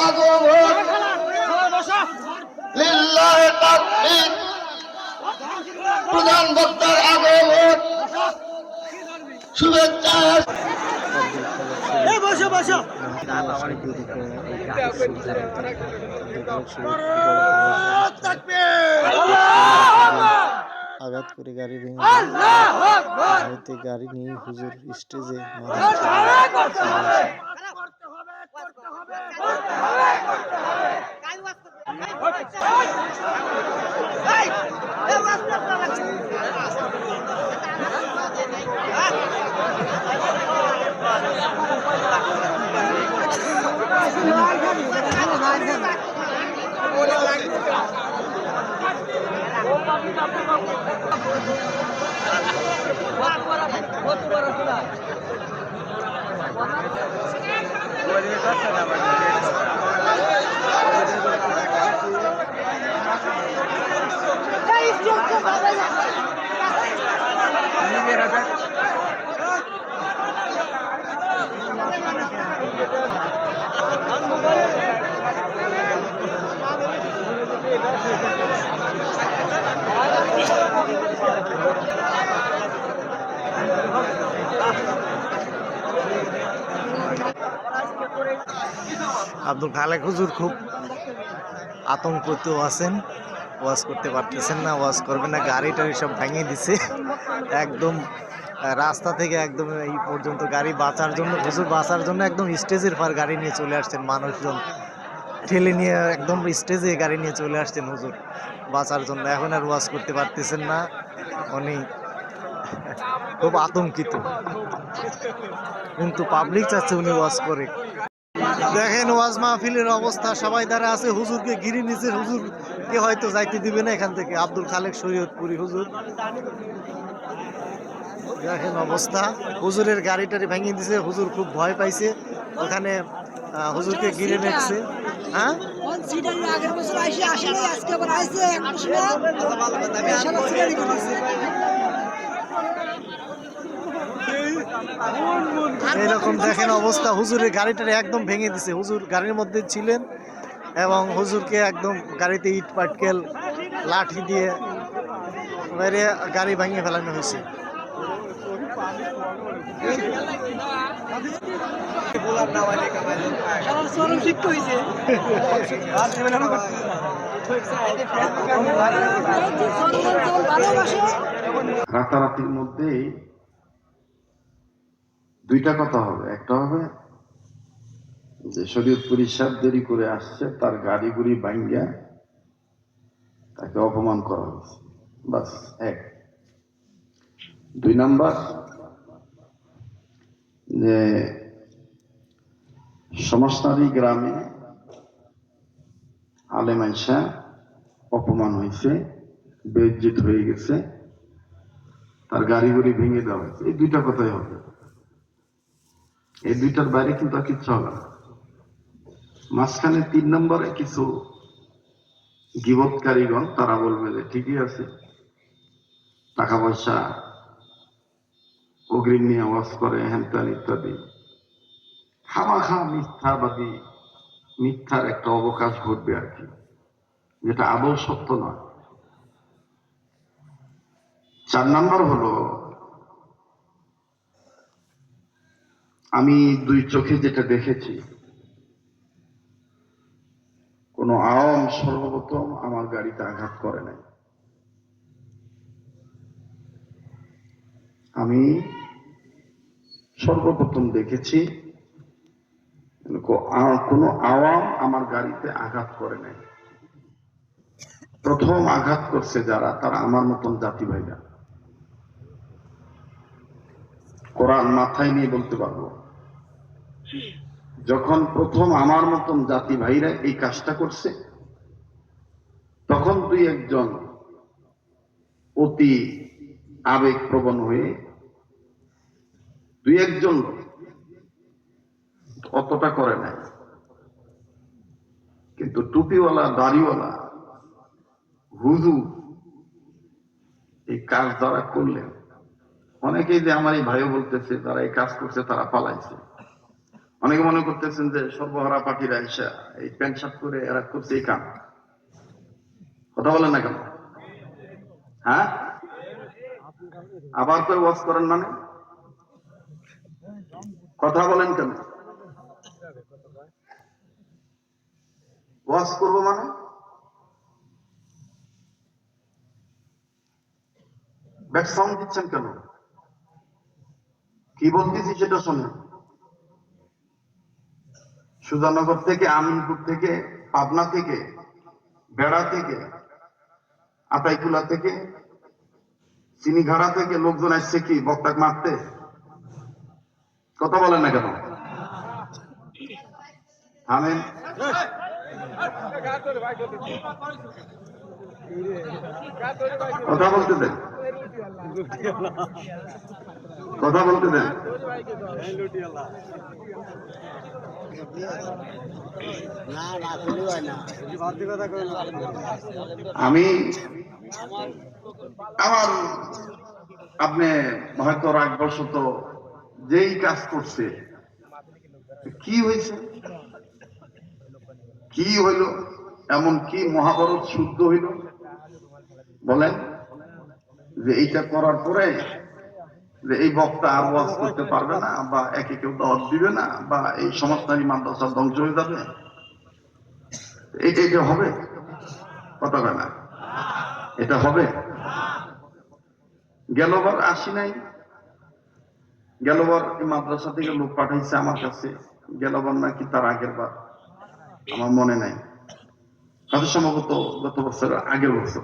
আগমন লিল্লাহে তাকবীর। প্রধান বক্তার আগমন। শুভেচ্ছা। বসো বসো আঘাত করে গাড়ি ভেঙে গাড়িতে গাড়ি নিয়ে হুজুর স্টেজে Guys, don't go, Baba. Abdul Khalek হুজুর খুব আতঙ্কিত আছেন, ওয়াজ করতে পারতেছেন না, ওয়াজ করবে না গাড়ি টাড়ি সব ভেঙে দিছে। একদম রাস্তা থেকে একদম এই পর্যন্ত গাড়ি বাঁচার জন্য, হুজুর বাঁচার জন্য একদম স্টেজের পার গাড়ি নিয়ে চলে আসছেন মানুষজন। ঠেলে নিয়ে একদম স্টেজে গাড়ি নিয়ে চলে আসছেন হুজুর বাঁচার জন্য। এখন আর ওয়াজ করতে পারতেছেন না, উনি খুব আতঙ্কিত। কিন্তু পাবলিক চাচ্ছে উনি ওয়াজ করে। দেখেন ওয়াজ মাহফিলের অবস্থা, সবাই দ্বারা আছে, হুজুরকে গিরি নিচে হুজুরকে হয়তো যাইতে দিবে না এখান থেকে। আব্দুল খালেক শরীয়তপুরি হুজুর। দেখেন অবস্থা, হুজুরের গাড়ি টাড়ি ভেঙে দিছে, হুজুর খুব ভয় পাইছে। ওখানে হুজুরকে গিরে নেছে হ্যাঁ? আগের বছর আইসে আসে নাই আজকে আবার এক বছর সারা সিগারি করেছে এইরকম দেখেন অবস্থা হুজুরের গাড়িটারে একদম ভেঙে দিছে। হুজুর গাড়ির মধ্যে ছিলেন এবং হুজুরকে একদম গাড়িতে ইট পাটকেল লাঠি দিয়ে মেরে গাড়ি ভেঙে ফেলানো হয়েছে। রাতারাতির মধ্যে দুইটা কথা হবে। একটা হবে যে শরীয়তপুরি সাহেব দেরি করে আসছে, তার গাড়ি গুড়ি ভাঙ্গিয়া তাকে অপমান করা হয়েছে। বাস এক। দুই নাম্বার, যে সমাজনারী গ্রামে আলেমাইশা অপমান হয়েছে, বেজ্জিত হয়ে গেছে, তার গাড়ি গুড়ি ভেঙে দেওয়া হয়েছে। এই দুইটা কথাই হবে। এই দুইটার বাইরে কিন্তু আর কিচ্ছু হবে না। মাঝখানে তিন নম্বরে কিছু গিবৎকারীগণ, তারা বলবে যে ঠিকই আছে। টাকা পয়সা অগ্রিম নিয়ে আওয়াজ করে হ্যান ইত্যাদি। খামাখা মিথ্যাবাদী, মিথ্যার একটা অবকাশ ঘটবে আর কি। যেটা আদৌ সত্য নয়। চার নাম্বার হলো আমি দুই চোখে যেটা দেখেছি, কোন আওয়াম সর্বপ্রথম আমার গাড়িতে আঘাত করে নাই। আমি সর্বপ্রথম দেখেছি কোনো আওয়াম আমার গাড়িতে আঘাত করে নাই। প্রথম আঘাত করছে যারা, তারা আমার মতন জাতি ভাইরা। কোরআন মাথায় নিয়ে বলতে পারব। যখন প্রথম আমার মতন জাতি ভাইরা এই কাজটা করছে, তখন দুই একজন অতি আবেগ প্রবণ হয়ে দুই একজন অতটা করে নাই। কিন্তু টুপিওয়ালা, দাড়িওয়ালা, হুজু এই কাজ যারা করলেন, অনেকেই যে আমার এই ভাইও বলতেছে তারা এই কাজ করছে, তারা পালাইছে। অনেকে মনে করতেছেন যে সর্বহারা পাখিরা এসে এই প্যান্ট শার্ট করে এরা করছে এই কাম কথা বলেন না কেন? হ্যাঁ? আবার করে ওয়াজ করেন মানে? কথা বলেন কেন? ওয়াজ করব মানে? ব্যাক সাউন্ড দিচ্ছেন কেন? কি বলতেছি সেটা শোনেন। সুজানগর থেকে, আমিনপুর থেকে, পাবনা থেকে, বেড়া থেকে, আতাইকুলা থেকে, চিনিঘাড়া থেকে লোকজন আসছে কি বক্তাক মারতে? কথা বলেন না কেন? থামেন। কথা বলতে কথা বলতে দেন। আমি আমার আপনি হয়তো রাগবশত যেই কাজ করছে, কি হয়েছে? কি হইল? এমন কি মহাভারত শুদ্ধ হইল? বলেন যে এইটা করার পরে যে এই বক্তা ওয়াজ করতে পারবে না, বা একে কেউ দাওয়াত দিবে না, বা এই সমাজটারি মাদ্রাসা ধ্বংস হয়ে যাবে। এইটা এটা হবে? কথা বলে না। এটা হবে? গেলবার আসি নাই। গেলবার মাদ্রাসা থেকে লোক পাঠাইছে আমার কাছে। গেলবার নাকি তার আগের বার। আমার মনে নাই। হয়তো সম্ভবত গত বছর আগের বছর।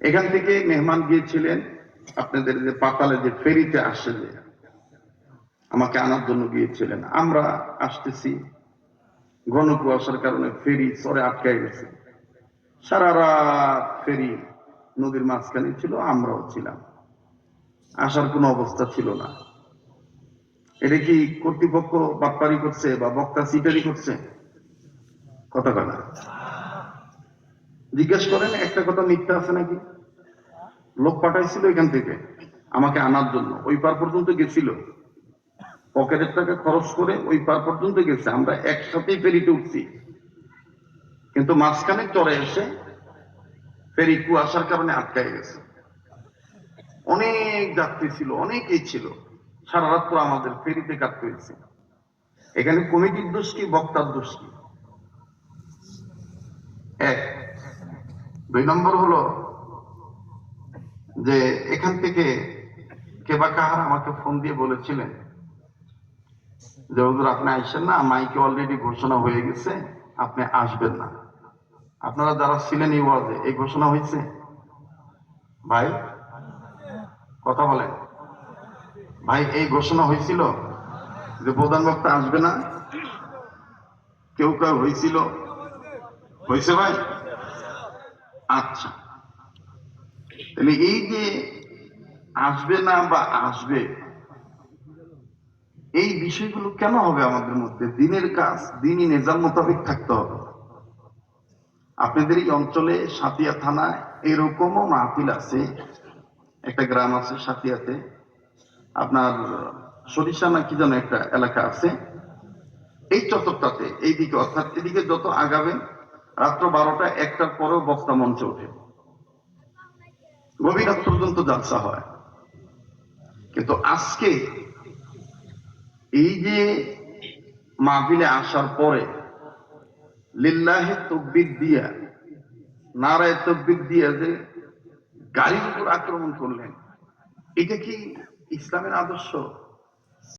এখান থেকে মেহমান গিয়েছিলেন। আপনাদের যে পাতালে যে ফেরিতে আসে যে আমাকে আনার জন্য গিয়েছিলেন। আমরা আসতেছি। ঘন কুয়াশার কারণে ফেরি চরে আটকায় গেছে। সারা রাত ফেরি নদীর মাঝখানে ছিল, আমরাও ছিলাম। আসার কোনো অবস্থা ছিল না। এটা কি কর্তৃপক্ষ বাটপারি করছে বা বক্তা সিটারি করছে? কথা কথা জিজ্ঞেস করেন, একটা কথা মিথ্যা আছে নাকি? লোক পাঠাইছিল এখান থেকে আমাকে আনার জন্য। ওই পার পর্যন্ত গেছিল। পকেটের টাকা খরচ করে ওই পার পর্যন্ত গেছে। আমরা একসাথেই ফেরিতে উঠছি। কিন্তু মাঝখানে চড়ে এসে ফেরি কুয়াশার কারণে আটকায় গেছে। অনেক যাত্রী ছিল, অনেকেই ছিল। সারা রাত্র আমাদের ফেরিতে কাটতে হয়েছে। এখানে কমিটির দোষ কি, বক্তার দোষ কি? এক। দুই নম্বর হলো যে এখান থেকে কেবা কাহার আমাকে ফোন দিয়ে বলেছিলেন যে, হুজুর, আপনি আসছেন না, মাইকে অলরেডি ঘোষণা হয়ে গেছে, আপনি আসবেন না। আপনারা যারা ছিলেন এই ওয়াজে, এই ঘোষণা হয়েছে? ভাই, কথা বলেন। ভাই, এই ঘোষণা হয়েছিল যে, প্রধান বক্তা আসবে না? কেউ কেউ হয়েছিল? হয়েছে ভাই? আচ্ছা। তাহলে এই যে আসবে না বা আসবে, এই বিষয়গুলো কেন হবে আমাদের মধ্যে? দিনের কাজ, দিনই নেজার মোতাবেক থাকতে হবে। আপনাদের এই অঞ্চলে সাতিয়া থানায় এরকমও মাহফিল আছে, একটা গ্রাম আছে সাতিয়াতে। আপনার সরিষা না কি যেন একটা এলাকা আছে। এই চত্বরটাতে, এইদিকে, অর্থাৎ এদিকে যত আগাবেন, রাত্র বারোটা একটার পরেও বক্তা মঞ্চে ওঠে। গভীর রাত পর্যন্ত জালসা হয়। কিন্তু আজকে এই যে মাহফিলে আসার পরে লিল্লাহে তকবির দিয়া, নারায় তকবির দিয়া যে গাড়ির উপর আক্রমণ করলেন, এটা কি ইসলামের আদর্শ?